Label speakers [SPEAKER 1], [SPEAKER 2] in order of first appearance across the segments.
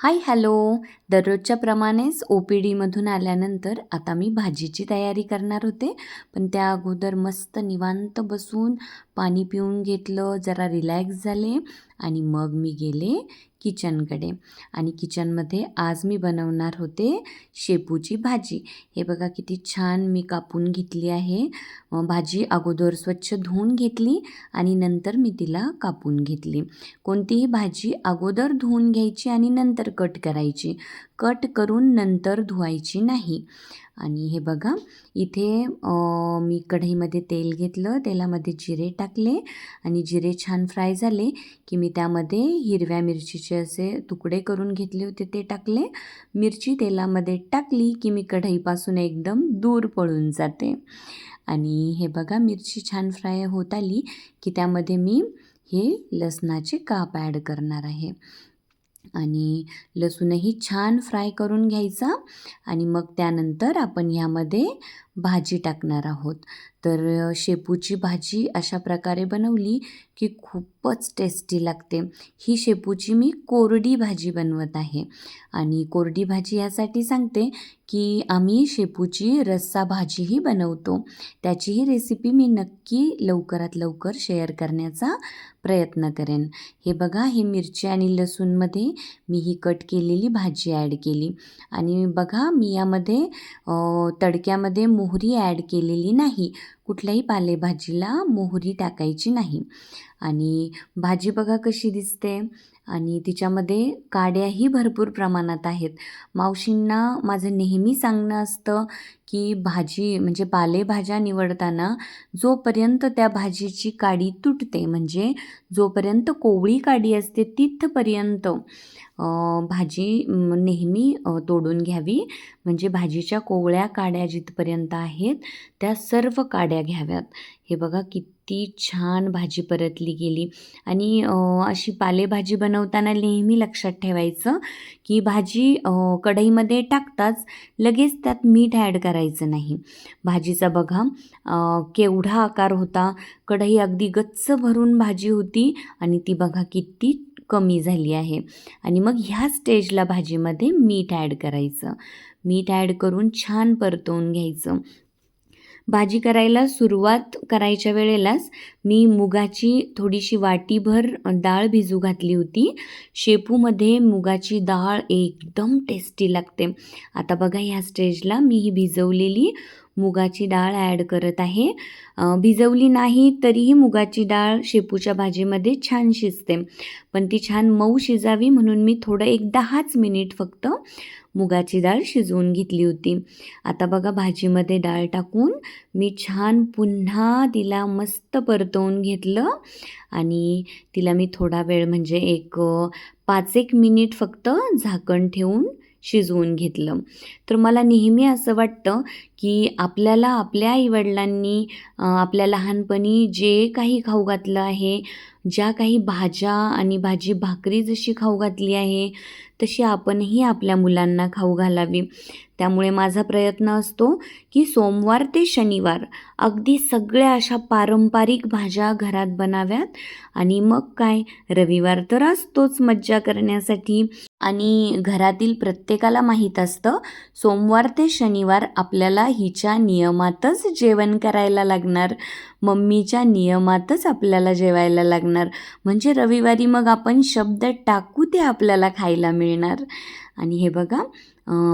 [SPEAKER 1] Hi hello. दररोजच्या प्रमाणेच O P डीमधून आल्यानंतर आता मी भाजीची तयारी करणार होते. पण त्या अगोदर मस्त निवांत बसून पाणी पिऊन घेतलं जरा रिलॅक्स झाले आणि मग मी गेले किचनकडे आणि किचनमध्ये आज मी बनवणार होते शेपूची भाजी. हे बघा किती छान मी कापून घेतली आहे. भाजी अगोदर स्वच्छ धुवून घेतली आणि नंतर मी तिला कापून घेतली. कोणतीही भाजी अगोदर धुवून घ्यायची आणि नंतर कट करायची. कट करून नंतर धुवायची नाही. आणि हे बघा इथे मी कढईमध्ये तेल घेतलं तेलामध्ये जिरे टाकले आणि जिरे छान फ्राय झाले की मी त्यामध्ये हिरव्या मिरचीचे असे तुकडे करून घेतले होते ते टाकले. मिरची तेलामध्ये टाकली की मी कढईपासून एकदम दूर पळून जाते. आणि हे बघा मिरची छान फ्राय होत आली की त्यामध्ये मी हे लसणाचे काप ॲड करणार आहे. आणि लसूणही छान फ्राय करून घ्यायचा आणि मग त्यानंतर आपण ह्यामध्ये भाजी टाकणार आहोत. तर शेपूची भाजी अशा प्रकारे बनवली की खूपच टेस्टी लागते. ही शेपूची मी कोरडी भाजी बनवत आहे. आणि कोरडी भाजी यासाठी सांगते की आम्ही शेपूची रस्सा भाजीही बनवतो. त्याचीही रेसिपी मी नक्की लवकरात लवकर शेअर करण्याचा प्रयत्न करेन. हे बघा हे मिरची आणि लसूणमध्ये मी ही कट केलेली भाजी ॲड केली. आणि बघा मी यामध्ये तडक्यामध्ये मोहरी ॲड केलेली नाही. कुठल्याही पालेभाजीला मोहरी टाकायची नाही. आणि भाजी बघा कशी दिसते. आणि तिच्यामध्ये काड्याही भरपूर प्रमाणात आहेत. मावशींना माझं नेहमी सांगणं असतं की भाजी म्हणजे पालेभाज्या निवडताना जोपर्यंत त्या भाजीची काडी तुटते म्हणजे जोपर्यंत कोवळी काडी असते तिथपर्यंत भाजी नेहमी तोडून घ्यावी. म्हणजे भाजीच्या कोवळ्या काड्या जिथपर्यंत आहेत त्या सर्व काड्या घ्याव्यात. हे बघा किती छान भाजी परतली गेली. आणि अशी पालेभाजी बनवताना नेहमी लक्षात ठेवायचं की भाजी कढईमध्ये टाकताच लगेच त्यात मीठ ॲड करायचं नाही. भाजीचा बघा केवढा आकार होता. कढई अगदी गच्च भरून भाजी होती आणि ती बघा किती कमी झाली आहे. आणि मग ह्या स्टेजला भाजीमध्ये मीठ ॲड करायचं. मीठ ॲड करून छान परतवून घ्यायचं. भाजी करायला सुरुवात करायच्या वेळेलाच मी मुगाची थोडीशी वाटीभर डाळ भिजू घातली होती. शेपूमध्ये मुगाची डाळ एकदम टेस्टी लागते. आता बघा ह्या स्टेजला मी ही भिजवलेली मुगाची डाळ ॲड करत आहे. भिजवली नाही तरीही मुगाची डाळ शेपूच्या भाजीमध्ये छान शिजते. पण ती छान मऊ शिजावी म्हणून मी थोडं एक दहाच मिनिट फक्त मुगाची डाळ शिजवून घेतली होती. आता बघा भाजीमध्ये डाळ टाकून मी छान पुन्हा तिला मस्त परतवून घेतलं. आणि तिला मी थोडा वेळ म्हणजे एक पाच एक मिनिट फक्त झाकण ठेवून शिजवून घेतलं. तर मला नेहमी असं वाटतं की आपल्याला आपल्या आईवडिलांनी आपल्या लहानपणी जे काही खाऊ घातलं आहे ज्या काही भाज्या आणि भाजी भाकरी जशी खाऊ घातली आहे तशी आपणही आपल्या मुलांना खाऊ घालावी. त्यामुळे माझा प्रयत्न असतो की सोमवार ते शनिवार अगदी सगळ्या अशा पारंपरिक भाज्या घरात बनाव्यात. आणि मग काय? रविवार तर असतोच मज्जा करण्यासाठी. आणि घरातील प्रत्येकाला माहीत असतं सोमवार ते शनिवार आपल्याला हिच्या नियमातच जेवण करायला लागणार. मम्मीच्या नियमातच आपल्याला जेवायला लागणार. म्हणजे रविवारी मग आपण शब्द टाकू ते आपल्याला खायला मिळणार. आणि हे बघा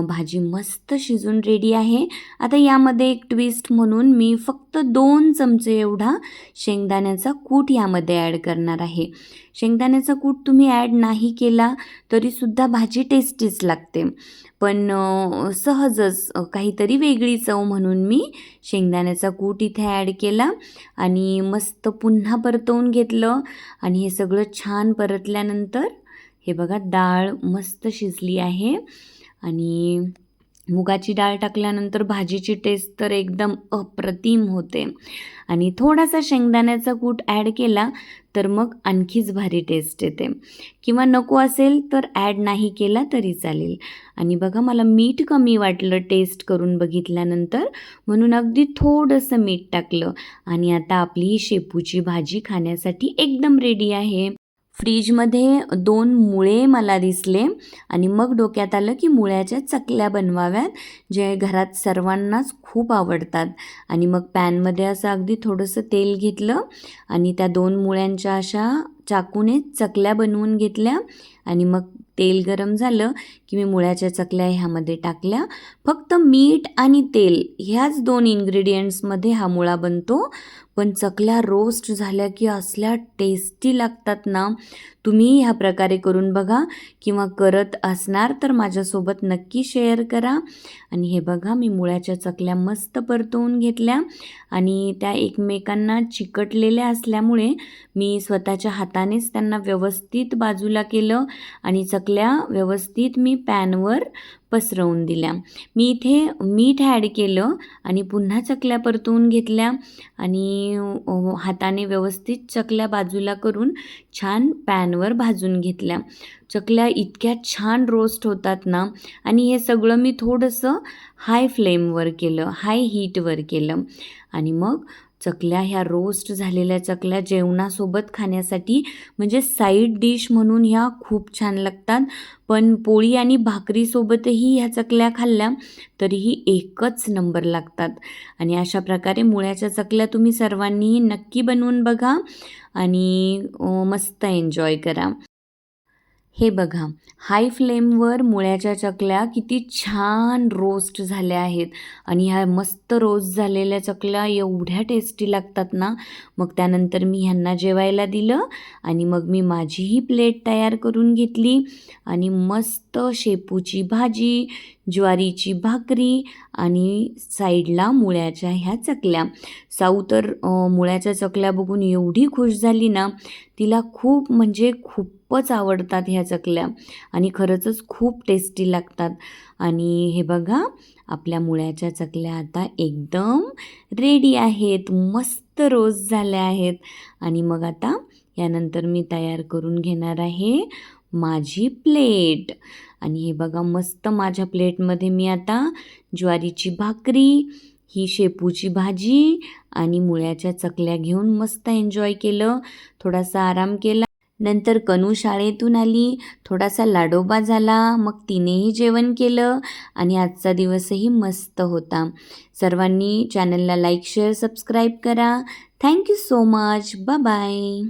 [SPEAKER 1] भाजी मस्त शिजून रेडी आहे. आता यामध्ये एक ट्विस्ट म्हणून मी फक्त दोन चमचे एवढा शेंगदाण्याचा कूट यामध्ये ॲड करणार आहे. शेंगदाण्याचा कूट तुम्ही ॲड नाही केला तरीसुद्धा भाजी टेस्टीच लागते. पण सहजच काहीतरी वेगळी चव म्हणून मी शेंगदाण्याचा कूट इथे ॲड केला आणि मस्त पुन्हा परतवून घेतलं. आणि हे सगळं छान परतल्यानंतर हे बघा डाळ मस्त शिजली आहे. आणि मुगाची डाळ टाकल्यानंतर भाजीची टेस्ट तर एकदम अप्रतिम होते. आणि थोडासा शेंगदाण्याचा कूट ॲड केला तर मग आणखीच भारी टेस्ट येते. किंवा नको असेल तर ॲड नाही केला तरी चालेल. आणि बघा मला मीठ कमी वाटलं टेस्ट करून बघितल्यानंतर म्हणून अगदी थोडंसं मीठ टाकलं. आणि आता आपली ही शेपूची भाजी खाण्यासाठी एकदम रेडी आहे. फ्रीजमध्ये दोन मुळे मला दिसले आणि मग डोक्यात आलं की मुळ्याच्या चकल्या बनवाव्यात जे घरात सर्वांनाच खूप आवडतात. आणि मग पॅनमध्ये असं अगदी थोडंसं तेल घेतलं आणि त्या दोन मुळ्यांच्या अशा चाकूने चकल्या बनवून घेतल्या आणि मग तेल गरम झालं की मी मुळ्याच्या चकल्या ह्यामध्ये टाकल्या. फक्त मीठ आणि तेल ह्याच दोन इन्ग्रेडियंट्समध्ये हा मुळा बनतो. पण चकल्या रोस्ट झाल्या की असल्या टेस्टी लागतात ना. तुम्ही ह्या प्रकारे करून बघा किंवा करत असणार तर माझ्यासोबत नक्की शेअर करा. आणि हे बघा मी मुळ्याच्या चकल्या मस्त परतवून घेतल्या आणि त्या एकमेकांना चिकटलेल्या असल्यामुळे मी स्वतःच्या हातानेच त्यांना व्यवस्थित बाजूला केलं आणि चकल्या व्यवस्थित मी पॅनवर पसरवून दिल्या. मी इथे मीठ ॲड केलं आणि पुन्हा चकल्या परतवून घेतल्या आणि हाताने व्यवस्थित चकल्या बाजूला करून छान पॅनवर भाजून घेतल्या. चकल्या इतक्या छान रोस्ट होतात ना आणि हे सगळं मी थोडंसं हाय फ्लेमवर केलं हाय हीटवर केलं. आणि मग चकल्या ह्या रोस्ट झालेल्या चकल्या जेवणासोबत खाण्यासाठी म्हणजे साईड डिश म्हणून ह्या खूप छान लागतात. पण पोळी आणि भाकरीसोबतही ह्या चकल्या खाल्ल्या तरीही एकच नंबर लागतात. आणि अशा प्रकारे मुळ्याच्या चकल्या तुम्ही सर्वांनी नक्की बनवून बघा आणि मस्त एन्जॉय करा. हे बघा हाय फ्लेमवर मुळ्याच्या चकल्या किती छान रोस्ट झाल्या आहेत. आणि ह्या मस्त रोस्ट झालेल्या चकल्या एवढ्या टेस्टी लागतात ना. मग त्यानंतर मी ह्यांना जेवायला दिलं आणि मग मी माझीही प्लेट तयार करून घेतली. आणि मस्त शेपूची भाजी ज्वारीची भाकरी आणि साईडला मुळ्याच्या ह्या चकल्या. साऊ तर मुळ्याच्या चकल्या बघून एवढी खुश झाली ना. तिला खूप म्हणजे खूप खूपच आवडतात ह्या चकल्या. आणि खरंचच खूप टेस्टी लागतात. आणि हे बघा आपल्या मुळ्याच्या चकल्या आता एकदम रेडी आहेत. मस्त रोज झाल्या आहेत. आणि मग आता यानंतर मी तयार करून घेणार आहे माझी प्लेट आणि हे बघा मस्त माझ्या प्लेटमध्ये मी आता ज्वारीची भाकरी ही शेपूची भाजी आणि मुळ्याच्या चकल्या घेऊन मस्त एन्जॉय केलं. थोडासा आराम केला. नंतर कनू शाळेतून आली. थोडासा लाडोबा झाला. मग तिनेही जेवण केलं आणि आजचा दिवसही मस्त होता. सर्वांनी चॅनलला लाईक शेअर सबस्क्राईब करा. Thank you so much bye